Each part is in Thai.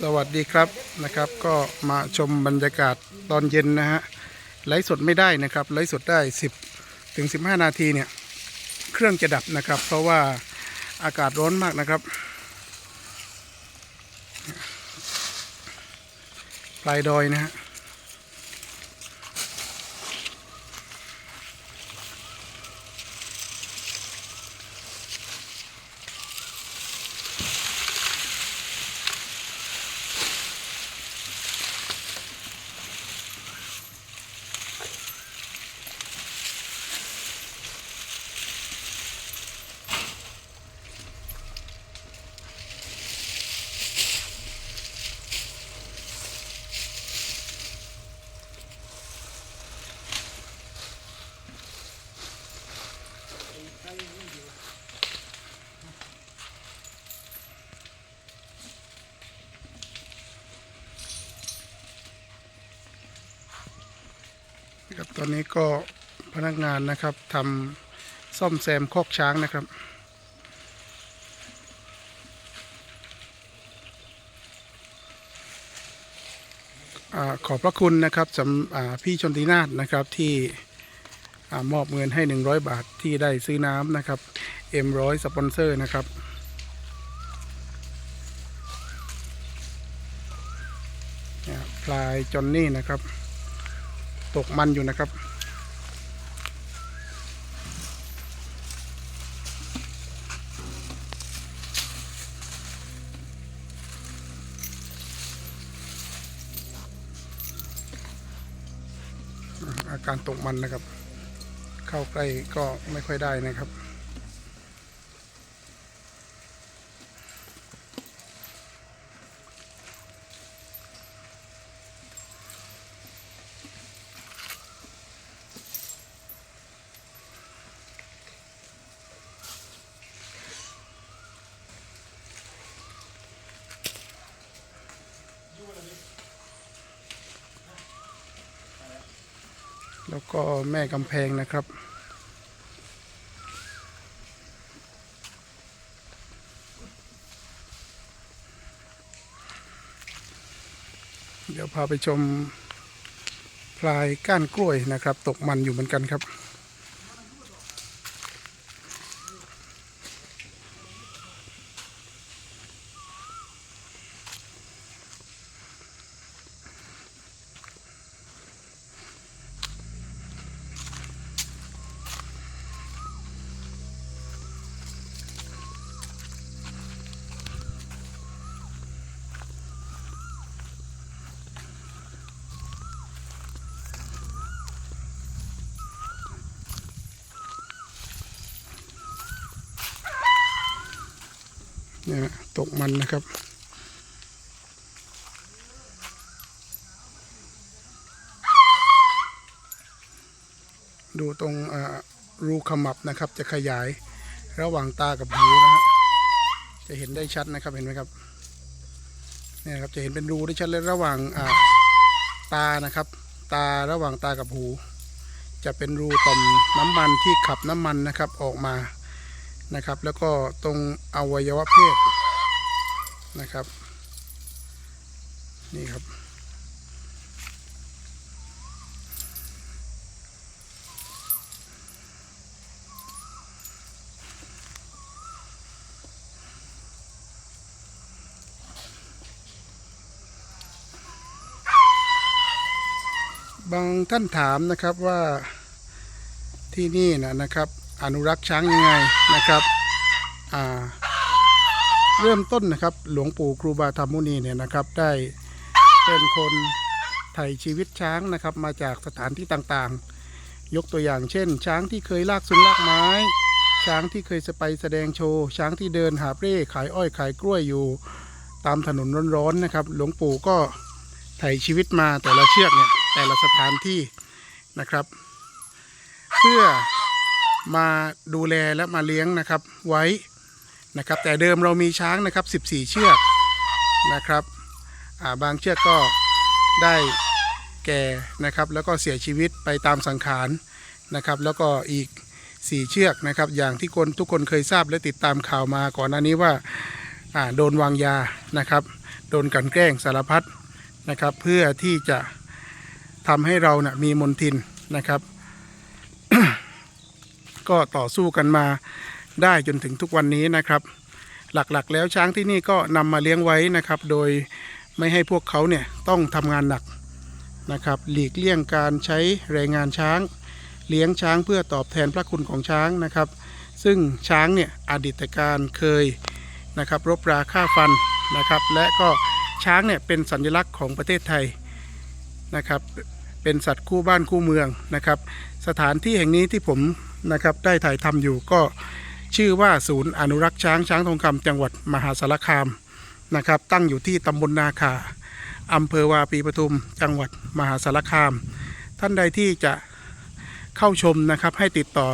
สวัสดีครับนะครับ ก็มาชมบรรยากาศตอนเย็นนะฮะไลฟ์สดไม่ได้นะครับไลฟ์สดได้ 10 ถึง 15 นาทีเนี่ย เครื่องจะดับนะครับ เพราะว่าอากาศร้อนมากนะครับปลายดอยนะฮะ ตอนนี้ก็พนักงานนะครับทำซ่อมแซมคอกช้างนะครับอขอบพระคุณนะครับสำพี่ชนตินาศนะครับที่อมอบเงินให้ 100 บาทที่ได้ซื้อน้ำนะครับ M100 สปอนเซอร์นะครับนายพลายจอนนี่นะครับ ตกมันอยู่นะครับ อาการตกมันนะครับ เข้าใกล้ก็ไม่ค่อยได้นะครับ แล้วก็แม่กำแพงนะครับ เดี๋ยวพาไปชมพลายก้านกล้วยนะครับ ตกมันอยู่เหมือนกันครับ นี่ยตกมันนะครับ ดูตรงรูขมับนะครับ จะขยายระหว่างตากับหูนะฮะจะเห็นได้ชัดนะครับเห็นไหมครับเนี่ยครับจะเห็นเป็นรูได้ชัดเลยระหว่างตานะครับ ตาระหว่างตากับหู จะเป็นรูต่อมน้ำมันที่ขับน้ำมันนะครับออกมา นะครับ แล้วก็ตรงอวัยวะเพศนะครับ นี่ครับ บางท่านถามนะครับว่าที่นี่นะนะครับ อนุรักษ์ช้างยังไงนะครับเริ่มต้นนะครับหลวงปู่ครูบาธรรมมุนีเนี่ยนะครับได้เป็นคนไถ่ชีวิตช้างนะครับมาจากสถานที่ต่างๆ ยกตัวอย่างเช่น ช้างที่เคยลากซุงลากไม้ ช้างที่เคยจะไปแสดงโชว์ ช้างที่เดินหาเร่ขายอ้อยขายกล้วยอยู่ตามถนนร้อนๆนะครับ หลวงปู่ก็ไถ่ชีวิตมาแต่ละเชือกเนี่ยแต่ละสถานที่นะครับ เพื่อ มาดูแลและมาเลี้ยงนะครับไว้นะครับ แต่เดิมเรามีช้างนะครับ 14 เชือกนะครับาบางเชือกก็ได้แก่นะครับ แล้วก็เสียชีวิตไปตามสังขารนะครับ แล้วก็อีก 4 เชือกนะครับ อย่างที่คนทุกคนเคยทราบและติดตามข่าวมาก่อนหน้านี้ว่าาโดนวางยานะครับ โดนกันแกล้งสารพัดนะครับ เพื่อที่จะทำให้เรานะ่ะมีมนทินนะครับ ก็ต่อสู้กันมาได้จนถึงทุกวันนี้นะครับ หลักๆ แล้วช้างที่นี่ก็นำมาเลี้ยงไว้นะครับ โดยไม่ให้พวกเขาเนี่ยต้องทำงานหนักนะครับ หลีกเลี่ยงการใช้แรงงานช้าง เลี้ยงช้างเพื่อตอบแทนพระคุณของช้างนะครับ ซึ่งช้างเนี่ยอดีตการเคยนะครับรบราฆ่าฟันนะครับ และก็ช้างเนี่ยเป็นสัญลักษณ์ของประเทศไทยนะครับ เป็นสัตว์คู่บ้านคู่เมืองนะครับ สถานที่แห่งนี้ที่ผม นะครับได้ถ่ายทำอยู่ก็ชื่อว่าศูนย์อนุรักษ์ช้างช้างทองคำจังหวัดมหาสารคามนะครับ ตั้งอยู่ที่ตำบลนาคาอำเภอวาปีปทุม จังหวัดมหาสารคาม ท่านใดที่จะเข้าชมนะครับให้ติดต่อ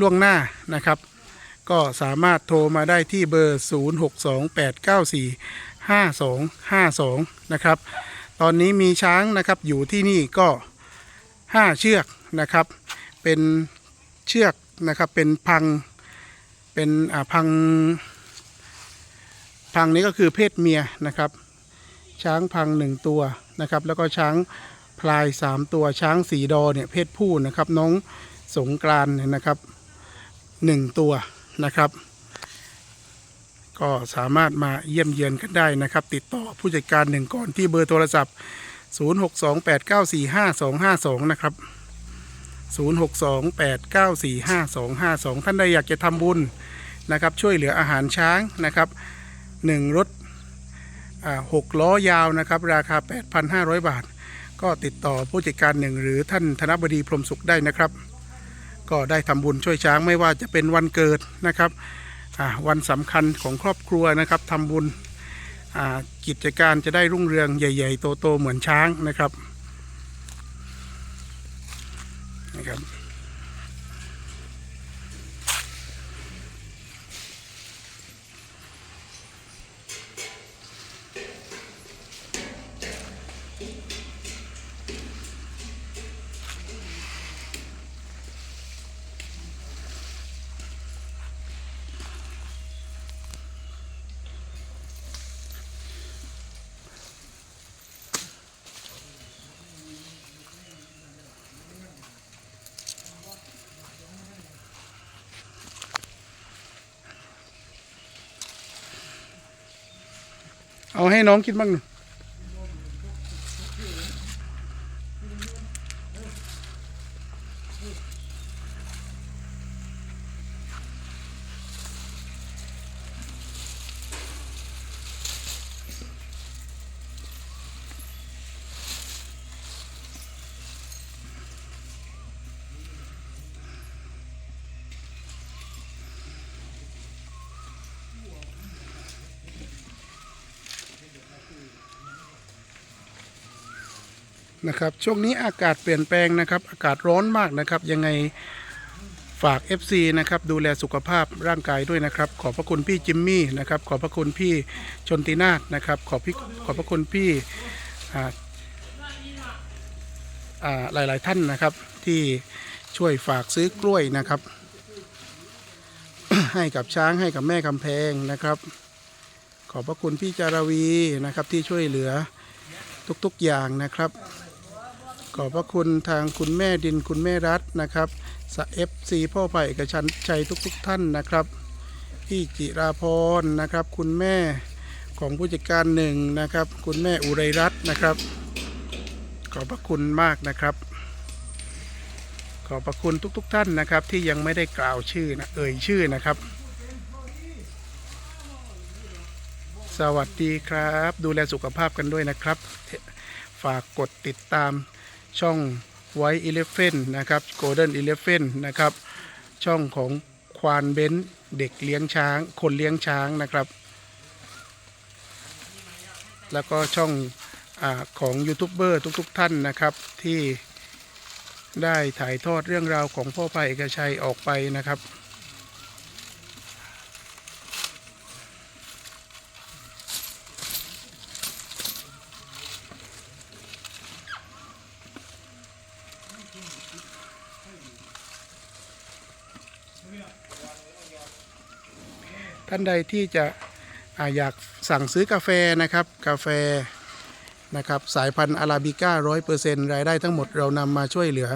ล่วงหน้านะครับ ก็สามารถโทรมาได้ที่เบอร์ 0628945252 นะครับ ตอนนี้มีช้างนะครับอยู่ที่นี่ก็ 5 เชือกนะครับ เป็น ชือกนะครับเป็นพังเป็นอ่าพัง พังนี้ก็คือเพศเมียนะครับ ช้างพังหนึ่งตัวนะครับ แล้วก็ช้างพลายสามตัวช้างสีดอเนี่ยเพศผู้นะครับน้องสงกรานนะครับหนึ่งตัวนะครับ ก็สามารถมาเยี่ยมเยียนกันได้นะครับ ติดต่อผู้จัดการหนึ่งก่อนที่เบอร์โทรศัพท์ 0628945252 นะครับ 0628945252 ท่านใดอยากจะทำบุญนะครับช่วยเหลืออาหารช้างนะครับหนึ่งรถหกล้อยาวนะครับราคา 8,500 บาท ก็ติดต่อผู้จัดการหนึ่งหรือท่านธนบดีพรมสุขได้นะครับ ก็ได้ทำบุญช่วยช้างไม่ว่าจะเป็นวันเกิดนะครับวันสำคัญของครอบครัวนะครับทำบุญกิจการจะได้รุ่งเรืองใหญ่ ๆ โต ๆ เหมือนช้างนะครับ นะครับ เอาให้น้องคิดบ้างหนึ่ง นะครับช่วงนี้อากาศเปลี่ยนแปลงนะครับ อากาศร้อนมากนะครับ ยังไงฝาก FC นะครับดูแลสุขภาพร่างกายด้วยนะครับ ขอบพระคุณพี่จิมมี่นะครับขอบพระคุณพี่ชนตินาศนะครับ ขอบพี่ขอบพระคุณพี่อ่าอ่าหลายท่านนะครับที่ช่วยฝากซื้อกล้วยนะครับ ให้กับช้างให้กับแม่กำแพงนะครับ ขอบพระคุณพี่จารวีนะครับที่ช่วยเหลือทุกๆอย่างนะครับ ขอบพระคุณทางคุณแม่ดินคุณแม่รัฐนะครับสเอฟซีพ่อไผ่เอกชันชัยทุกๆท่านนะครับ พี่จิราพรนะครับ คุณแม่ของผู้จัดการหนึ่งนะครับ คุณแม่อุไรรัตน์นะครับ ขอบพระคุณมากนะครับ ขอบพระคุณทุกๆท่านนะครับ ที่ยังไม่ได้กล่าวชื่อนะเอ่ยชื่อนะครับ สวัสดีครับ ดูแลสุขภาพกันด้วยนะครับ ฝากกดติดตาม ช่องไวท์อิเลฟเฟนนะครับโกลเด้นอีเลฟเฟนนะครับช่องของควานเบนเด็กเลี้ยงช้าง คนเลี้ยงช้างนะครับ แล้วก็ช่องอของยูทูบเบอร์ทุกๆท่านนะครับที่ได้ถ่ายทอดเรื่องราวของพ่อไผ่เอกชัยออกไปนะครับ ท่านใดที่จะอาอยากสั่งซื้อกาแฟนะครับ กาแฟนะครับสายพันธุ์อาราบิก้าร้อยเปอร์เซ็นต์รายได้ทั้งหมดเรานำมาช่วยเหลือ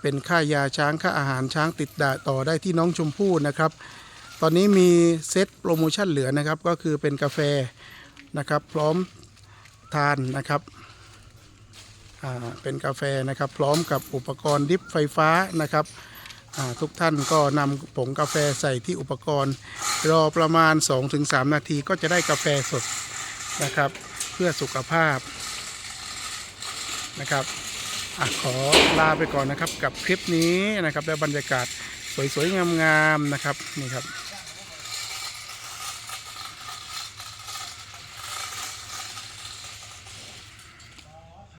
เป็นค่ายาช้างค่าอาหารช้างติดดาต่อได้ที่น้องชมพู่นะครับ ตอนนี้มีเซตโปรโมชั่นเหลือนะครับก็คือเป็นกาแฟนะครับพร้อมทานนะครับเป็นกาแฟนะครับพร้อมกับอุปกรณ์ดริฟไฟฟ้านะครับ ทุกท่านก็นำผงกาแฟใส่ที่อุปกรณ์ รอประมาณ 2-3 นาทีก็จะได้กาแฟสดนะครับ เพื่อสุขภาพนะครับอขอลาไปก่อนนะครับกับคลิปนี้นะครับและบรรยากาศสวยๆงามๆนะครับนี่ครับ